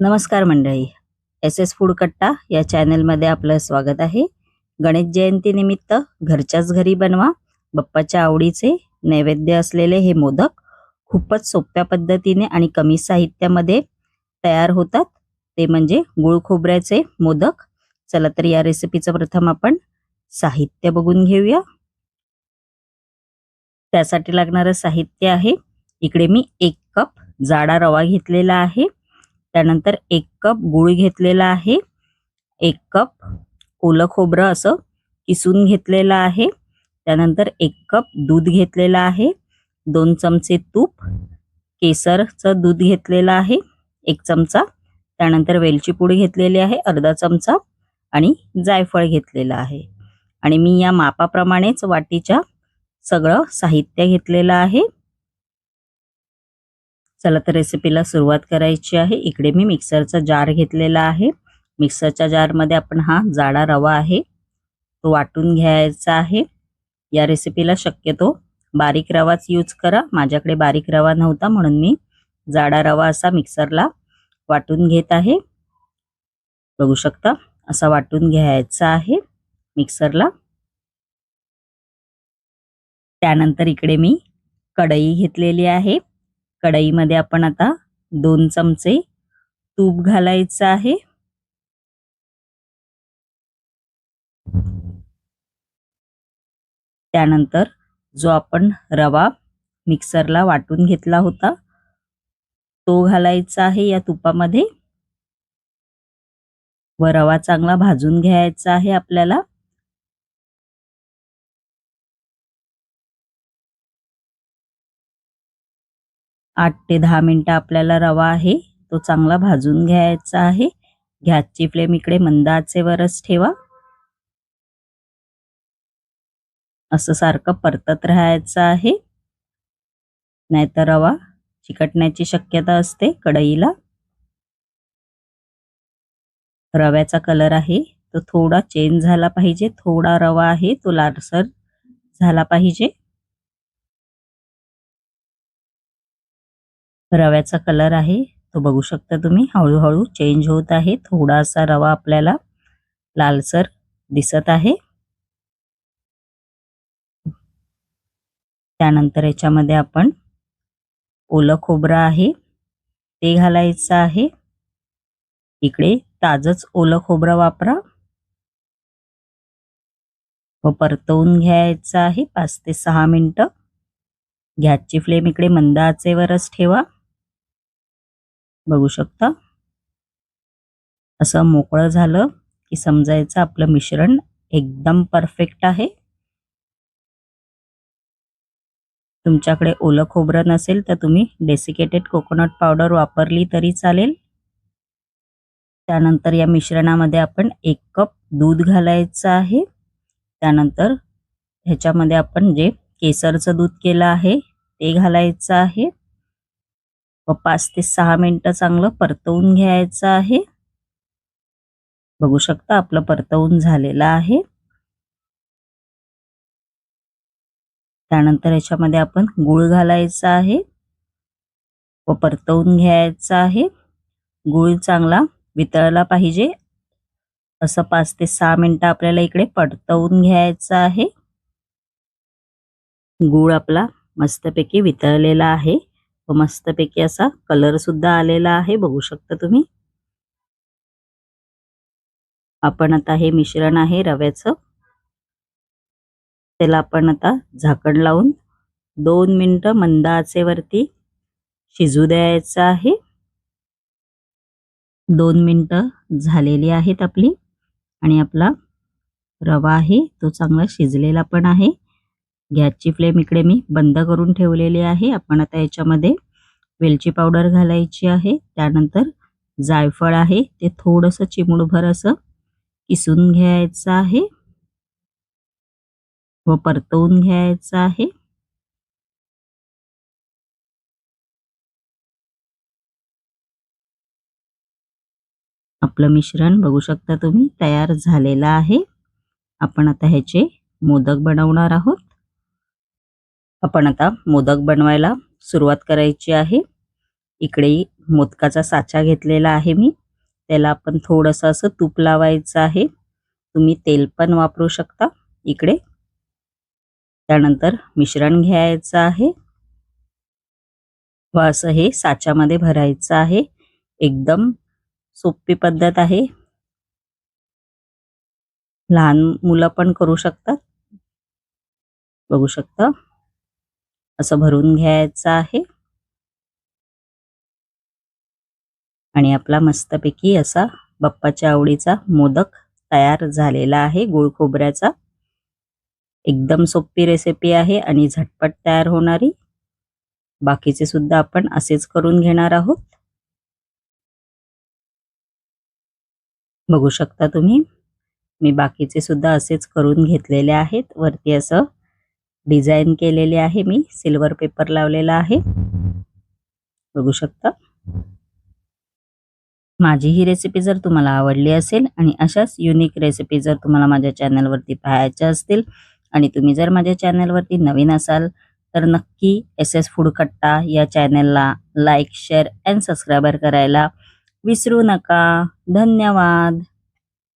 नमस्कार मंडळी. S S food कट्टा या चॅनलमध्ये आपलं स्वागत आहे. गणेश जयंतीनिमित्त घरच्याच घरी बनवा बाप्पाच्या आवडीचे नैवेद्य असलेले हे मोदक खूपच सोप्या पद्धतीने आणि कमी साहित्यामध्ये तयार होतात. ते म्हणजे गुळ खोबऱ्याचे मोदक. चला तर या रेसिपीचं प्रथम आपण साहित्य बघून घेऊया. त्यासाठी लागणारं साहित्य आहे. इकडे मी एक कप जाडा रवा घेतलेला आहे. त्यानंतर एक कप गूळ घेतलेला आहे. एक कप ओलं खोबरं असं किसून घेतलेलं आहे. त्यानंतर एक कप दूध घेतलेलं आहे. दोन चमचे तूप केसरचं दूध घेतलेलं आहे. एक चमचा. त्यानंतर वेलची पूड घेतलेली आहे अर्धा चमचा आणि जायफळ घेतलेलं आहे. आणि मी या मापाप्रमाणेच वाटीच्या सगळं साहित्य घेतलेलं आहे. चला तर रेसिपीला सुरुवात करायची आहे. इकडे मी मिक्सरचा जार घेतलेला आहे. मिक्सरच्या जारमध्ये आपण हा जाडा रवा आहे. तो वाटून घ्यायचा आहे. या रेसिपीला शक्यतो बारीक रवाच यूज करा. माझ्याकडे बारीक रवा नव्हता म्हणून मी जाडा रवा असा मिक्सरला वाटून घेत आहे. बघू शकता असा वाटून घ्यायचा आहे मिक्सरला त्यानंतर इकडे मी कढई घेतलेली आहे. कढईमध्ये आपण आता दोन चमचे तूप घालायचं आहे. त्यानंतर जो आपण रवा मिक्सरला वाटून घेतला होता तो घालायचा आहे या तुपामध्ये. व रवा चांगला भाजून घ्यायचा आहे आपल्याला. आठ ते दहा मिनिटं आपल्याला रवा आहे तो चांगला भाजून घ्यायचा आहे. गॅसची फ्लेम इकडे मंद आचेवरच ठेवा. असं सारखं परतत राहायचं आहे. नाहीतर रवा चिकटण्याची शक्यता असते कढईला. रव्याचा कलर आहे तो थोडा चेंज झाला पाहिजे. थोडा रवा आहे तो लालसर झाला पाहिजे. रव्याचा कलर आहे. तो बघू शकता तुम्ही. हळूहळू चेंज होत आहे. थोडासा रवा आपल्याला लालसर दिसत आहे. त्यानंतर याच्यामध्ये आपण ओलं खोबरं आहे. ते घालायचं आहे. इकडे ताजच ओलं खोबरं वापरा. व परतवून घ्यायचं आहे. पाच ते सहा मिनटं. गॅसची फ्लेम इकडे मंद आचेवरच ठेवा. बघू शकता. असं मोकळं झालं की समजायचं आपलं मिश्रण एकदम परफेक्ट आहे. तुमच्याकडे ओलं खोबरं नसेल तर तुम्ही डेसिकेटेड कोकोनट पावडर वापरली तरी चालेल. त्यानंतर या मिश्रणामध्ये आपण एक कप दूध घालायचं आहे. त्यानंतर ह्याच्यामध्ये आपण जे केसरचं दूध केलं आहे ते घालायचं आहे. व पाच ते सहा मिनिटं चांगलं परतवून घ्यायचं आहे. बघू शकता आपलं परतवून झालेलं आहे. त्यानंतर याच्यामध्ये आपण गुळ घालायचा आहे. व परतवून घ्यायचा आहे. गुळ चांगला वितळला पाहिजे. असं पाच ते सहा मिनटं आपल्याला इकडे परतवून घ्यायचं आहे. गुळ आपला मस्तपैकी वितळलेला आहे. व मस्तपैकी असा कलर सुद्धा आलेला आहे बघू शकता तुम्ही. आपण आता हे मिश्रण आहे रव्याचं. त्याला आपण आता झाकण लावून दोन मिनटं मंद आचेवरती शिजू द्यायचं आहे. दोन मिनटं झालेली आहेत आपली. आणि आपला रवा आहे तो चांगला शिजलेला पण आहे. गॅसची फ्लेम इकडे मी बंद करून ठेवलेली आहे. आपण आता याच्यामध्ये वेलची पावडर घालायची आहे. त्यानंतर जायफळ आहे. ते थोडंसं चिमूडभर असं किसून घ्यायचं आहे. व परतवून घ्यायचं आहे. आपलं मिश्रण बघू शकता तुम्ही तयार झालेलं आहे. आपण आता ह्याचे मोदक बनवणार आहोत. आपण आता मोदक बनवायला सुरुवात करायची आहे. इकडे मोदकाचा साचा घेतलेला आहे मी. त्याला आपण थोडंसं असं तूप लावायचं आहे. तुम्ही तेल पण वापरू शकता इकडे. त्यानंतर मिश्रण घ्यायचं आहे. व असं हे साच्यामध्ये भरायचं आहे. एकदम सोपी पद्धत आहे. लहान मुलं पण करू शकतात. बघू शकता. असं भरून घ्यायचं आहे. आणि आपला मस्तपैकी असा बाप्पाच्या आवडीचा मोदक तयार झालेला आहे गुळ खोबऱ्याचा. एकदम सोपी रेसिपी आहे आणि झटपट तयार होणारी. बाकीचे सुद्धा आपण असेच करून घेणार आहोत. बघू शकता तुम्ही. मी बाकीचे सुद्धा असेच करून घेतलेले आहेत. वरती असं डिझाईन केलेले आहे मी. सिल्वर पेपर लावलेला आहे. बघू शकता. माझी ही रेसिपी जर तुम्हाला आवडली असेल आणि अशाच युनिक रेसिपी जर तुम्हाला माझ्या चॅनलवरती पाहायच्या असतील आणि तुम्ही जर माझ्या चॅनलवरती नवीन असाल तर नक्की एस एस फूड कट्टा या चॅनलला लाईक शेअर अँड सबस्क्रायबर करायला विसरू नका. धन्यवाद.